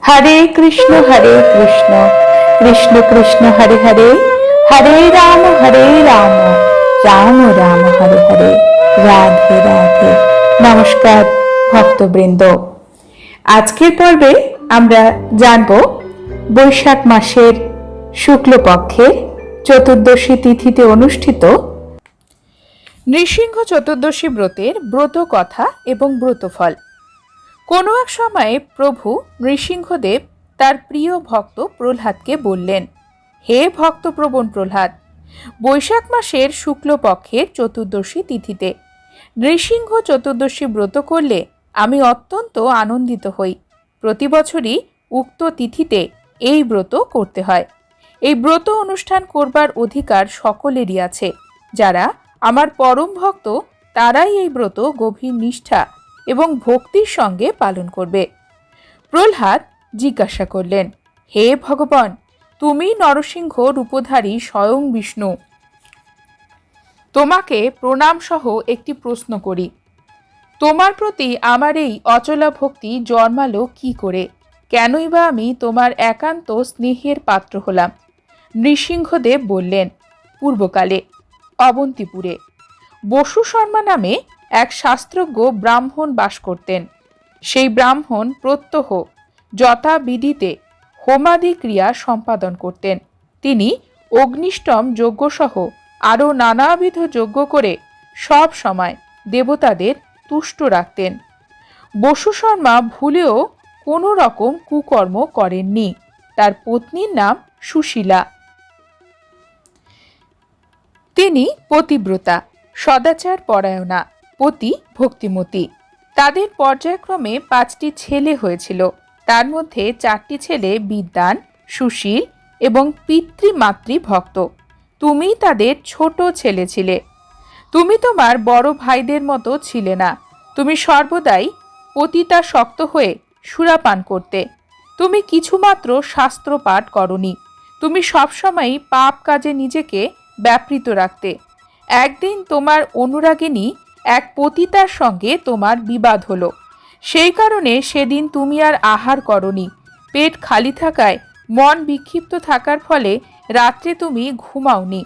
হরে কৃষ্ণ হরে কৃষ্ণ। কৃষ্ণ কৃষ্ণ, হরে হরে। হরে রাম হরে রাম। রাম রাম, হরে হরে। রাধে রাধে। নমস্কার, ভক্তবৃন্দ। আজকের পর্বে আমরা জানব বৈশাখ মাসের শুক্লপক্ষের চতুর্দশী তিথিতে অনুষ্ঠিত নৃসিংহ চতুর্দশী ব্রতের ব্রত কথা এবং ব্রতফল। কোনো এক সময়ে প্রভু নৃসিংহদেব তার প্রিয় ভক্ত প্রহ্লাদকে বললেন, হে ভক্তপ্রবণ প্রহ্লাদ, বৈশাখ মাসের শুক্লপক্ষের চতুর্দশী তিথিতে নৃসিংহ চতুর্দশী ব্রত করলে আমি অত্যন্ত আনন্দিত হই। প্রতি বছরই উক্ত তিথিতে এই ব্রত করতে হয়। এই ব্রত অনুষ্ঠান করবার অধিকার সকলেরই আছে। যারা আমার পরম ভক্ত, তারাই এই ব্রত গভীর নিষ্ঠা এবং ভক্তির সঙ্গে পালন করবে। প্রহ্লাদ জিজ্ঞাসা করলেন, হে ভগবান, তুমি নরসিংহ রূপধারী স্বয়ং বিষ্ণু। তোমাকে প্রণাম সহ একটি প্রশ্ন করি, তোমার প্রতি আমার এই অচলা ভক্তি জন্মালো কি করে? কেনই বা আমি তোমার একান্ত স্নেহের পাত্র হলাম। নৃসিংহদেব বললেন, পূর্বকালে, অবন্তিপুরে, বসু শর্মা নামে এক শাস্ত্রজ্ঞ ব্রাহ্মণ বাস করতেন। সেই ব্রাহ্মণ প্রত্যহ যথাবিধিতে হোমাদি ক্রিয়া সম্পাদন করতেন। তিনি অগ্নিষ্টম যজ্ঞসহ আরও নানাবিধ যজ্ঞ করে সব সময় দেবতাদের তুষ্ট রাখতেন। বসু শর্মা ভুলেও কোনো রকম কুকর্ম করেননি। তার পত্নীর নাম সুশীলা। তিনি পতিব্রতা, সদাচার পরায়ণা। পতি ভক্তিমতী। তাদের পর্যায়ক্রমে পাঁচটি ছেলে হয়েছিল। তার মধ্যে চারটি ছেলে বিদ্যান সুশীল এবং পিতৃমাতৃ ভক্ত। তুমি তাদের ছোট ছেলে ছিলে। তুমি তোমার বড় ভাইদের মতো ছিলে না। তুমি সর্বদাই পতিতা শক্ত হয়ে সুরাপান করতে। তুমি কিছুমাত্র শাস্ত্র পাঠ করনি। তুমি সবসময়ই পাপ কাজে নিজেকে ব্যাপৃত রাখতে। একদিন তোমার অনুরাগিনী এক পতিতার সঙ্গে তোমার বিবাদ হলো। সেই কারণে সেদিন তুমি আর আহার করনি। পেট খালি থাকায় মন বিক্ষিপ্ত থাকার ফলে রাত্রে তুমি ঘুমাওনি।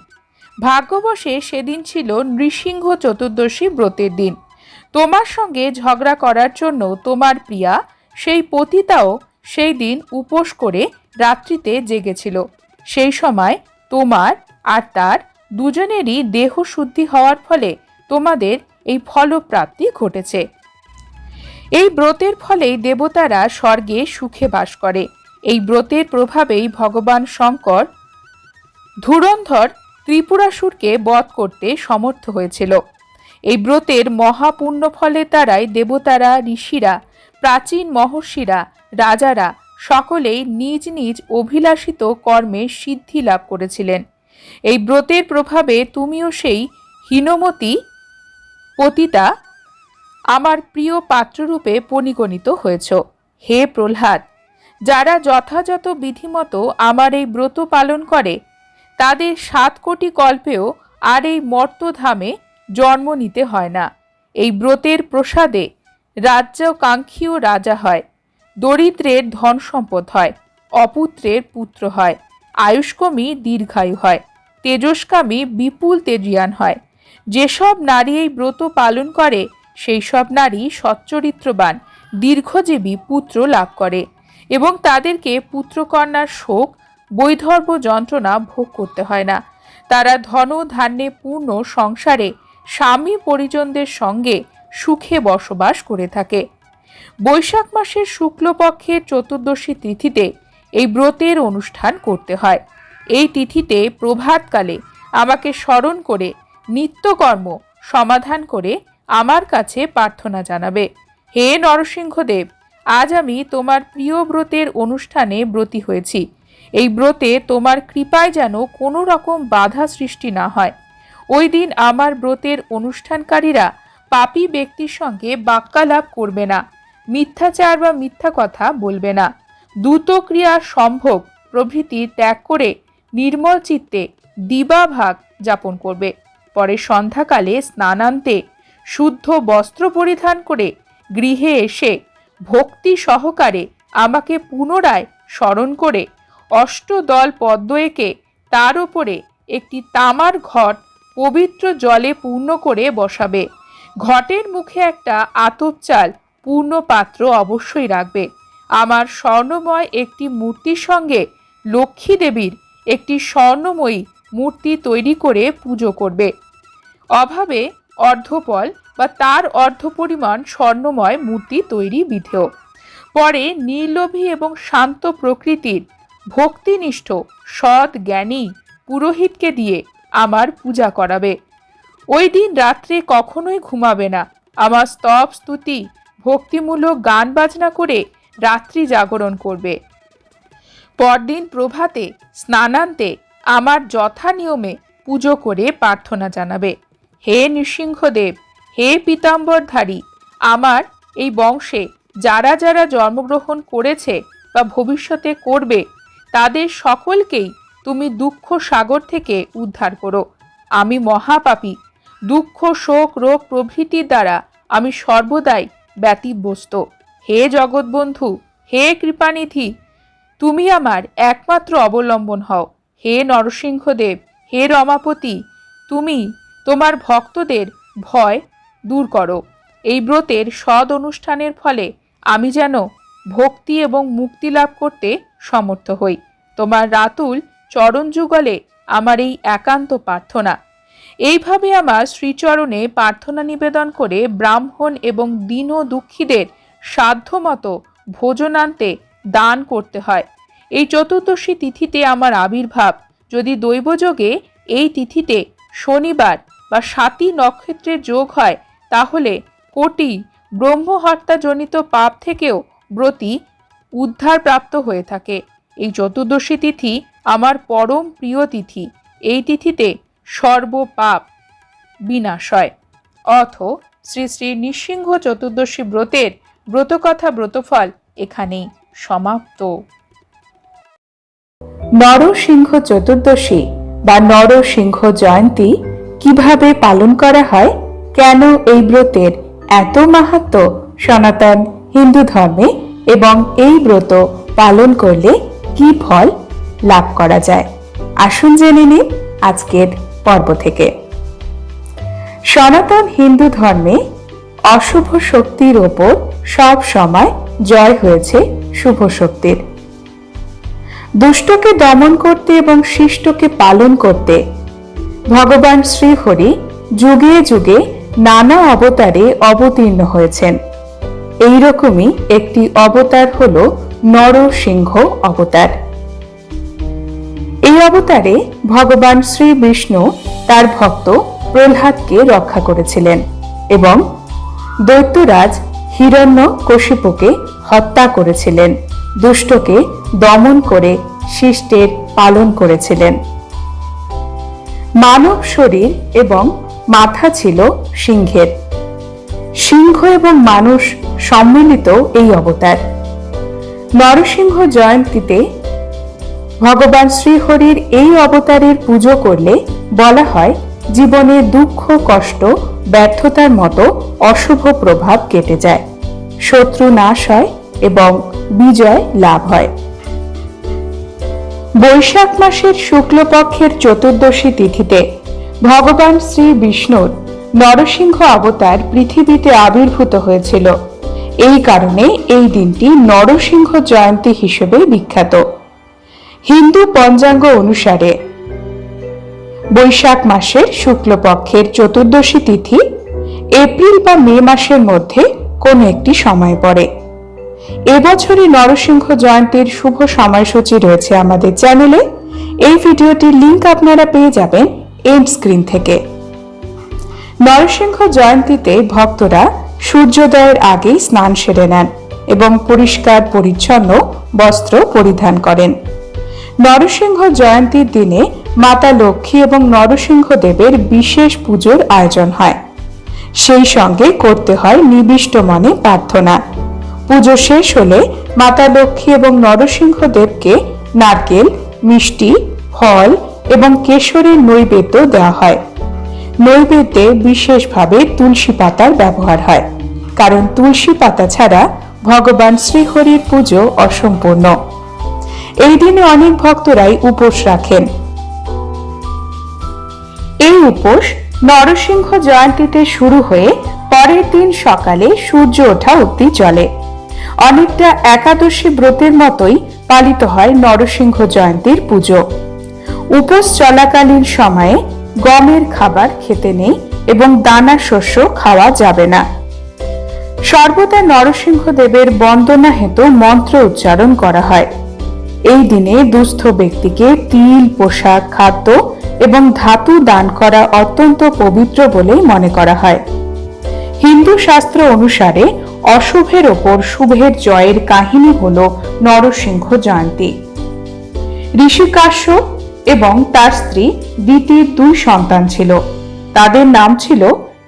ভাগ্যবশে সেদিন ছিল নৃসিংহ চতুর্দশী ব্রতের দিন। তোমার সঙ্গে ঝগড়া করার জন্য তোমার প্রিয়া, সেই পতিতাও সেই দিন উপোস করে রাত্রিতে জেগেছিল। সেই সময় তোমার আর তার দুজনেরই দেহ শুদ্ধি হওয়ার ফলে তোমাদের এই ফলপ্রাপ্তি ঘটেছে। এই ব্রতের ফলেই দেবতারা স্বর্গে সুখে বাস করে। এই ব্রতের প্রভাবেই ভগবান শঙ্কর ধুরন্ধর ত্রিপুরাসুরকে বধ করতে সমর্থ হয়েছিল। এই ব্রতের মহাপুণ্য ফলে দ্বারাই দেবতারা, ঋষিরা, প্রাচীন মহর্ষিরা, রাজারা সকলেই নিজ নিজ অভিলাষিত কর্মে সিদ্ধি লাভ করেছিলেন। এই ব্রতের প্রভাবে তুমিও সেই হীনমতি পতিতা, আমার প্রিয় পাত্ররূপে পরিগণিত হয়েছ। হে প্রহ্লাদ, যারা যথাযথ বিধিমতো আমার এই ব্রত পালন করে, তাদের সাত কোটি কল্পেও আর এই মর্তধামে জন্ম নিতে হয় না। এই ব্রতের প্রসাদে রাজ্যকাঙ্ক্ষীও রাজা হয়, দরিদ্রের ধন সম্পদ হয়, অপুত্রের পুত্র হয়, আয়ুষ্কমী দীর্ঘায়ু হয়, তেজস্কামী বিপুল তেজিয়ান হয়। যেসব নারী এই ব্রত পালন করে সেই সব নারী সচ্চরিত্রবান, দীর্ঘজীবী পুত্র লাভ করে এবং তাদেরকে পুত্রকন্যার শোক, বৈধর্ব যন্ত্রণা ভোগ করতে হয় না। তারা ধন ধান্যে পূর্ণ সংসারে স্বামী পরিজনদের সঙ্গে সুখে বসবাস করে থাকে। বৈশাখ মাসের শুক্লপক্ষের চতুর্দশী তিথিতে এই ব্রতের অনুষ্ঠান করতে হয়। এই তিথিতে প্রভাতকালে আমাকে স্মরণ করে নিত্যকর্ম সমাধান করে আমার কাছে প্রার্থনা জানাবে। হে নরসিংহদেব, আজ আমি তোমার প্রিয় ব্রতের অনুষ্ঠানে ব্রতী হয়েছি। এই ব্রতে তোমার কৃপায় যেন কোনো রকম বাধা সৃষ্টি না হয়। ওই দিন আমার ব্রতের অনুষ্ঠানকারীরা পাপি ব্যক্তির সঙ্গে বাক্যালাপ করবে না, মিথ্যাচার বা মিথ্যা কথা বলবে না। দ্রুত ক্রিয়া সম্ভব প্রভৃতি ত্যাগ করে নির্মল চিত্তে দিবাভাগ যাপন করবে। পরে সন্ধ্যাকালে স্নানান্তে শুদ্ধ বস্ত্র পরিধান করে গৃহে এসে ভক্তি সহকারে আমাকে পুনরায় স্মরণ করে অষ্টদল পদ্ম এঁকে তার ওপরে একটি তামার ঘট পবিত্র জলে পূর্ণ করে বসাবে। ঘটের মুখে একটা আতপ চাল পূর্ণ পাত্র অবশ্যই রাখবে। আমার স্বর্ণময় একটি মূর্তির সঙ্গে লক্ষ্মী দেবীর একটি স্বর্ণময়ী মূর্তি তৈরি করে পুজো করবে। অভাবে অর্ধপল বা তার অর্ধ পরিমাণ স্বর্ণময় মূর্তি তৈরি বিধেয়। পরে নির্লোভী এবং শান্ত প্রকৃতির ভক্তিনিষ্ঠ, সৎ জ্ঞানী পুরোহিতকে দিয়ে আমার পূজা করাবে। ওই দিন রাত্রে কখনোই ঘুমাবে না। আমার স্তব স্তুতি, ভক্তিমূলক গান বাজনা করে রাত্রি জাগরণ করবে। পরদিন প্রভাতে স্নানান্তে আমার যথা নিয়মে পুজো করে প্রার্থনা জানাবে। হে নৃসিংহদেব, হে পীতাম্বরধারী, আমার এই বংশে যারা যারা জন্মগ্রহণ করেছে বা ভবিষ্যতে করবে, তাদের সকলকেই তুমি দুঃখ সাগর থেকে উদ্ধার করো। আমি মহাপাপী, দুঃখ, শোক, রোগ প্রভৃতির দ্বারা আমি সর্বদাই ব্যতিব্যস্ত। হে জগৎবন্ধু, হে কৃপানিধি, তুমি আমার একমাত্র অবলম্বন হও। হে নরসিংহদেব, হে রমাপতি, তুমি তোমার ভক্তদের ভয় দূর করো। এই ব্রতের সদ অনুষ্ঠানের ফলে আমি যেন ভক্তি এবং মুক্তি লাভ করতে সমর্থ হই। তোমার রাতুল চরণ যুগলে আমার এই একান্ত প্রার্থনা। এইভাবে আমার শ্রীচরণে প্রার্থনা নিবেদন করে ব্রাহ্মণ এবং দীন দুঃখীদের সাধ্যমতো ভোজনান্তে দান করতে হয়। এই চতুর্দশী তিথিতে আমার আবির্ভাব। যদি দৈবযোগে এই তিথিতে শনিবার বা সাতী নক্ষত্রের যোগ হয়, তাহলে কোটি ব্রহ্মহত্যাজনিত পাপ থেকেও ব্রতী উদ্ধার প্রাপ্ত হয়ে থাকে। এই চতুর্দশী তিথি আমার পরম প্রিয় তিথি। এই তিথিতে সর্বপাপ বিনাশ হয়। অথ শ্রী শ্রী নৃসিংহ চতুর্দশী ব্রতের ব্রতকথা ব্রতফল এখানেই সমাপ্ত। নরসিংহ চতুর্দশী বা নরসিংহ জয়ন্তী কীভাবে পালন করা হয়? কেন এই ব্রতের এত মাহাত্ম সনাতন হিন্দু ধর্মে এবং এই ব্রত পালন করলে কি ফল লাভ করা যায়? আসুন জেনে নিন আজকের পর্ব থেকে। সনাতন হিন্দু ধর্মে অশুভ শক্তির ওপর সব সময় জয় হয়েছে শুভ শক্তির। দুষ্টকে দমন করতে এবং শিষ্টকে পালন করতে। ভগবান শ্রীহরি যুগে যুগে নানা অবতারে অবতীর্ণ হয়েছেন। এই রকমই একটি অবতার হল নরসিংহ অবতার। এই অবতারে ভগবান শ্রী বিষ্ণু তার ভক্ত প্রহ্লাদকে রক্ষা করেছিলেন এবং দৈত্যরাজ হিরণ্য কশিপুকে হত্যা করেছিলেন। দুষ্টকে দমন করে শিষ্টের পালন করেছিলেন। মানব শরীর এবং মাথা ছিল সিংহের। সিংহ এবং মানুষ সম্মিলিত এই অবতার। নরসিংহ জয়ন্তীতে ভগবান শ্রীহরির এই অবতারের পুজো করলে বলা হয় জীবনে দুঃখ, কষ্ট, ব্যর্থতার মতো অশুভ প্রভাব কেটে যায়। শত্রু নাশ হয় এবং বিজয় লাভ হয়। বৈশাখ মাসের শুক্লপক্ষের চতুর্দশী তিথিতে ভগবান শ্রী বিষ্ণুর নরসিংহ অবতার পৃথিবীতে আবির্ভূত হয়েছিল। এই কারণে এই দিনটি নরসিংহ জয়ন্তী হিসেবে বিখ্যাত। হিন্দু পঞ্চাঙ্গ অনুসারে বৈশাখ মাসের শুক্লপক্ষের চতুর্দশী তিথি এপ্রিল বা মে মাসের মধ্যে কোনো একটি সময় পড়ে। এবছরই নরসিংহ জয়ন্তীর শুভ সময়সূচি রয়েছে আমাদের চ্যানেলে। এই ভিডিওটির লিংক আপনারা পেয়ে যাবেন এন্ড স্ক্রিন থেকে। নরসিংহ জয়ন্তীতে ভক্তরা সূর্যোদয়ের আগেই স্নান সেরে নেন এবং পরিষ্কার, পরিচ্ছন্ন বস্ত্র পরিধান করেন। নরসিংহ জয়ন্তীর দিনে মাতা লক্ষ্মী এবং নরসিংহ দেবের বিশেষ পুজোর আয়োজন হয়। সেই সঙ্গে করতে হয় নিবিষ্ট মনে প্রার্থনা। পুজো শেষ হলে মাতা লক্ষ্মী এবং নরসিংহ দেবকে নারকেল, মিষ্টি, ফল এবং কেশরের নৈবেদ্য দেওয়া হয়। নৈবেদ্যে বিশেষভাবে তুলসী পাতার ব্যবহার হয়। কারণ তুলসী পাতা ছাড়া ভগবান শ্রীহরির পুজো অসম্পূর্ণ। এই দিনে অনেক ভক্তরাই উপোস রাখেন। এই উপোস নরসিংহ জয়ন্তীতে শুরু হয়ে পরের দিন সকালে সূর্য ওঠা অব্দি চলে। অনেকটা একাদশী ব্রতের মতোই পালিত হয় নরসিংহ জয়ন্তীর পুজো। উপোস চলাকালীন সময়ে গমের খাবার খেতে নেই এবং দানা শস্য খাওয়া যাবে না। সর্বদা নরসিংহ দেবের বন্দনা হেতু মন্ত্র উচ্চারণ করা হয়। এই দিনে দুস্থ ব্যক্তিকে তিল, পোশাক, খাদ্য এবং ধাতু দান করা অত্যন্ত পবিত্র বলেই মনে করা হয়। হিন্দু শাস্ত্র অনুসারে অশুভের ওপর শুভের জয়ের কাহিনী হল নরসিংহ জয়ন্তী। ঋষি ঋষিকাশ্য এবং তার স্ত্রী দিতির দুই সন্তান ছিল। তাদের নাম ছিল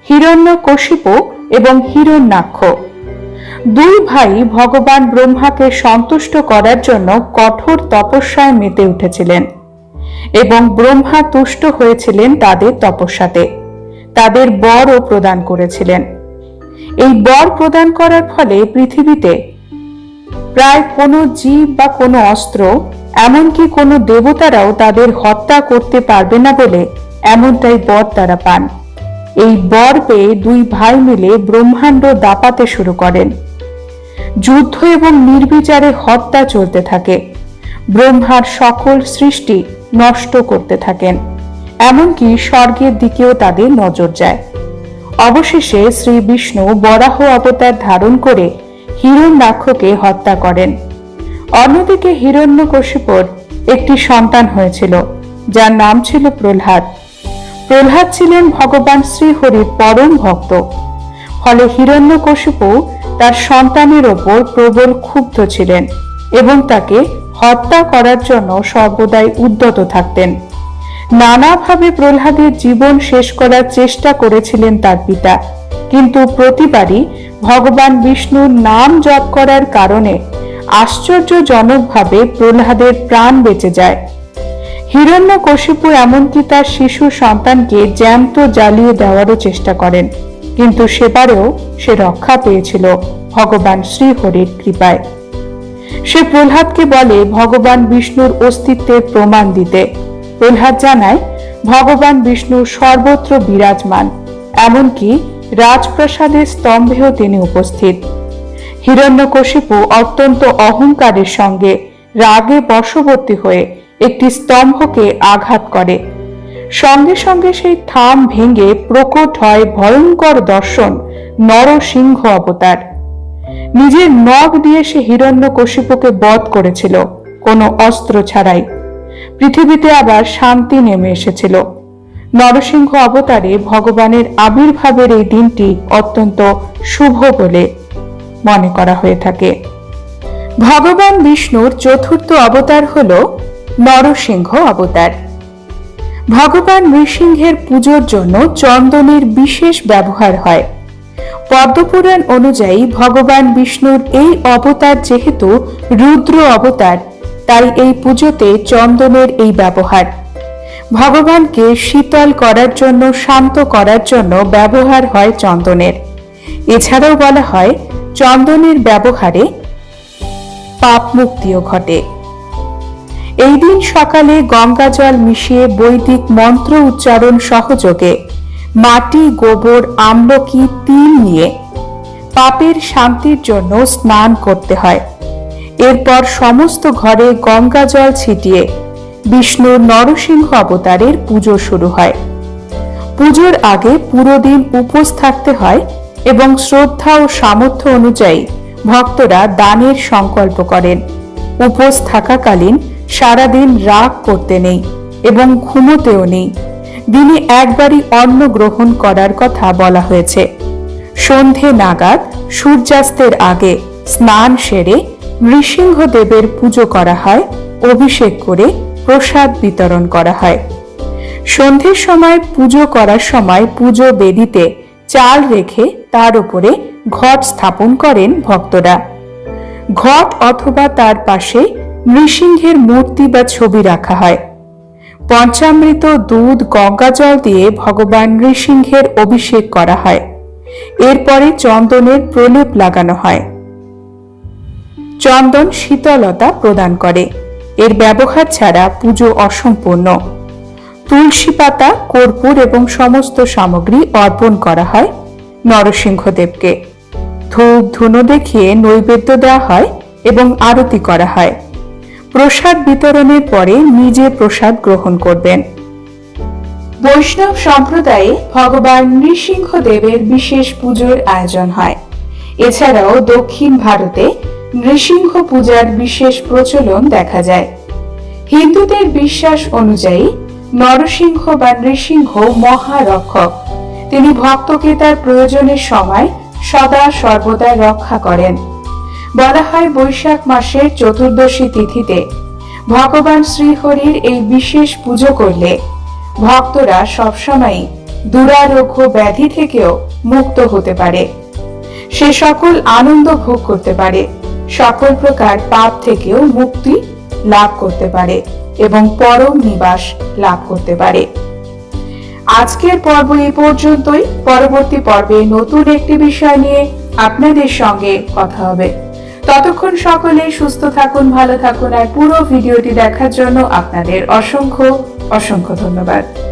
হিরণ্যকশিপ এবং হিরণ্যাক্ষ। দুই ভাই ভগবান ব্রহ্মাকে সন্তুষ্ট করার জন্য কঠোর তপস্যায় মেতে উঠেছিলেন এবং ব্রহ্মা তুষ্ট হয়েছিলেন তাদের তপস্যাতে। তাদের বরও প্রদান করেছিলেন। এই বর প্রদান করার ফলে পৃথিবীতে প্রায় কোনো জীব বা কোনো অস্ত্র, এমনকি কোনো দেবতারাও তাদের হত্যা করতে পারবে না বলে এমনটাই বর তারা পান। এই বর পেয়ে দুই ভাই মিলে ব্রহ্মাণ্ড দাপাতে শুরু করেন। যুদ্ধ এবং নির্বিচারে হত্যা চলতে থাকে। ব্রহ্মার সকল সৃষ্টি নষ্ট করতে থাকেন। এমনকি স্বর্গের দিকেও তাদের নজর যায়। অবশেষে শ্রী বিষ্ণু বরাহ অবতার ধারণ করে হিরণ্যাক্ষকে হত্যা করেন। অন্যদিকে হিরণ্যকশিপুর একটি সন্তান হয়েছিল, যার নাম ছিল প্রহ্লাদ। প্রহ্লাদ ছিলেন ভগবান শ্রীহরির পরম ভক্ত। ফলে হিরণ্যকশিপু তার সন্তানের ওপর প্রবল ক্ষুব্ধ ছিলেন এবং তাকে হত্যা করার জন্য সর্বদাই উদ্যত থাকতেন। নানাভাবে প্রহ্লাদের জীবন শেষ করার চেষ্টা করেছিলেন তার পিতা। কিন্তু প্রতিবারই ভগবান বিষ্ণুর নাম জপ করার কারণে আশ্চর্যজনকভাবে প্রহ্লাদের প্রাণ বেঁচে যায়। হিরণ্যকশিপু এমনকি তার শিশু সন্তানকে জ্যান্ত জ্বালিয়ে দেওয়ারও চেষ্টা করেন, কিন্তু সেবারেও সে রক্ষা পেয়েছিল ভগবান শ্রীহরির কৃপায়। সে প্রহ্লাদকে বলে, ভগবান বিষ্ণুর অস্তিত্বের প্রমাণ দিতে। প্রহ্লাদ জানায়, ভগবান বিষ্ণু সর্বত্র বিরাজমান, এমনকি রাজপ্রাসাদের স্তম্ভেও তিনি উপস্থিত। হিরণ্যকশিপু অত্যন্ত অহংকারের সঙ্গে রাগে বশবর্তী হয়ে একটি স্তম্ভকে আঘাত করে। সঙ্গে সঙ্গে সেই থাম ভেঙে প্রকট হয় ভয়ঙ্কর দর্শন নরসিংহ অবতার। নিজের নখ দিয়ে সে হিরণ্যকশিপুকে বধ করেছিল, কোনো অস্ত্র ছাড়াই। পৃথিবীতে আবার শান্তি নেমে এসেছিল। নরসিংহ অবতারে ভগবানের আবির্ভাবের এই দিনটি অত্যন্ত শুভ বলে মনে করা হয়ে থাকে। ভগবান বিষ্ণুর চতুর্থ অবতার হল নরসিংহ অবতার। ভগবান নৃসিংহের পুজোর জন্য চন্দনের বিশেষ ব্যবহার হয়। পদ্মপুরাণ অনুযায়ী ভগবান বিষ্ণুর এই অবতার যেহেতু রুদ্র অবতার তাই এই পুজোতে চন্দনের এই ব্যবহার। ভগবানকে শীতল করার জন্য, শান্ত করার জন্য ব্যবহার হয় চন্দনের। এছাড়াও বলা হয়, চন্দনের ব্যবহারে পাপ মুক্তিও ঘটে। এই দিন সকালে গঙ্গা জল মিশিয়ে বৈদিক মন্ত্র উচ্চারণ সহযোগে মাটি, গোবর, আমলকি, তিল নিয়ে পাপের শান্তির জন্য স্নান করতে হয়। এরপর সমস্ত ঘরে গঙ্গা জল ছিটিয়ে বিষ্ণুর নরসিংহ অবতারের পুজো শুরু হয়। পুজোর আগে পুরো দিন উপোস থাকতে হয় এবং শ্রদ্ধা ও সামর্থ্য অনুযায়ী ভক্তরা দানের সংকল্প করেন। উপোস থাকাকালীন সারাদিন রাগ করতে নেই এবং ঘুমোতেও নেই। দিনে একবারই অন্ন গ্রহণ করার কথা বলা হয়েছে। সন্ধে নাগাদ সূর্যাস্তের আগে স্নান সেরে নৃসিংহদেবের পুজো করা হয়, অভিষেক করে প্রসাদ বিতরণ করা হয়। সন্ধ্যের সময় পুজো করার সময় পুজো বেদিতে চাল রেখে তার উপরে ঘট স্থাপন করেন ভক্তরা। ঘট অথবা তার পাশে নৃসিংহের মূর্তি বা ছবি রাখা হয়। পঞ্চামৃত, দুধ, গঙ্গা জল দিয়ে ভগবান নৃসিংহের অভিষেক করা হয়। এরপরে চন্দনের প্রলেপ লাগানো হয়। চন্দন শীতলতা প্রদান করে। এর ব্যবহার ছাড়া পুজো অসম্পূর্ণ। তুলসী পাতা, কর্পূর এবং সমস্ত সামগ্রী অর্পণ করা হয় নরসিংহদেবকে। ধূপ, ধুনো দেখিয়ে নৈবেদ্য দেওয়া হয় এবং আরতি করা হয়। প্রসাদ বিতরণের পরে নিজে প্রসাদ গ্রহণ করবেন। বৈষ্ণব সম্প্রদায়ে ভগবান নৃসিংহদেবের বিশেষ পুজোর আয়োজন হয়। এছাড়াও দক্ষিণ ভারতে নৃসিংহ পূজার বিশেষ প্রচলন দেখা যায়। হিন্দুদের বিশ্বাস অনুযায়ী নরসিংহ বা নৃসিংহ মহারক্ষক। তিনি ভক্তকে তার প্রয়োজনের সময় সদা সর্বদা রক্ষা করেন। বলা হয় বৈশাখ মাসের চতুর্দশী তিথিতে ভগবান শ্রীহরির এই বিশেষ পুজো করলে ভক্তরা সবসময় দুরারোগ্য ব্যাধি থেকেও মুক্ত হতে পারে। সে সকল আনন্দ ভোগ করতে পারে। সকল প্রকার পাপ থেকেও মুক্তি লাভ করতে পারে এবং পরম নিবাস লাভ করতে পারে। আজকের পর্ব এই পর্যন্তই। পরবর্তী পর্বে নতুন একটি বিষয় নিয়ে আপনাদের সঙ্গে কথা হবে। ততক্ষণ সকলে সুস্থ থাকুন, ভালো থাকুন আর পুরো ভিডিওটি দেখার জন্য আপনাদের অসংখ্য অসংখ্য ধন্যবাদ।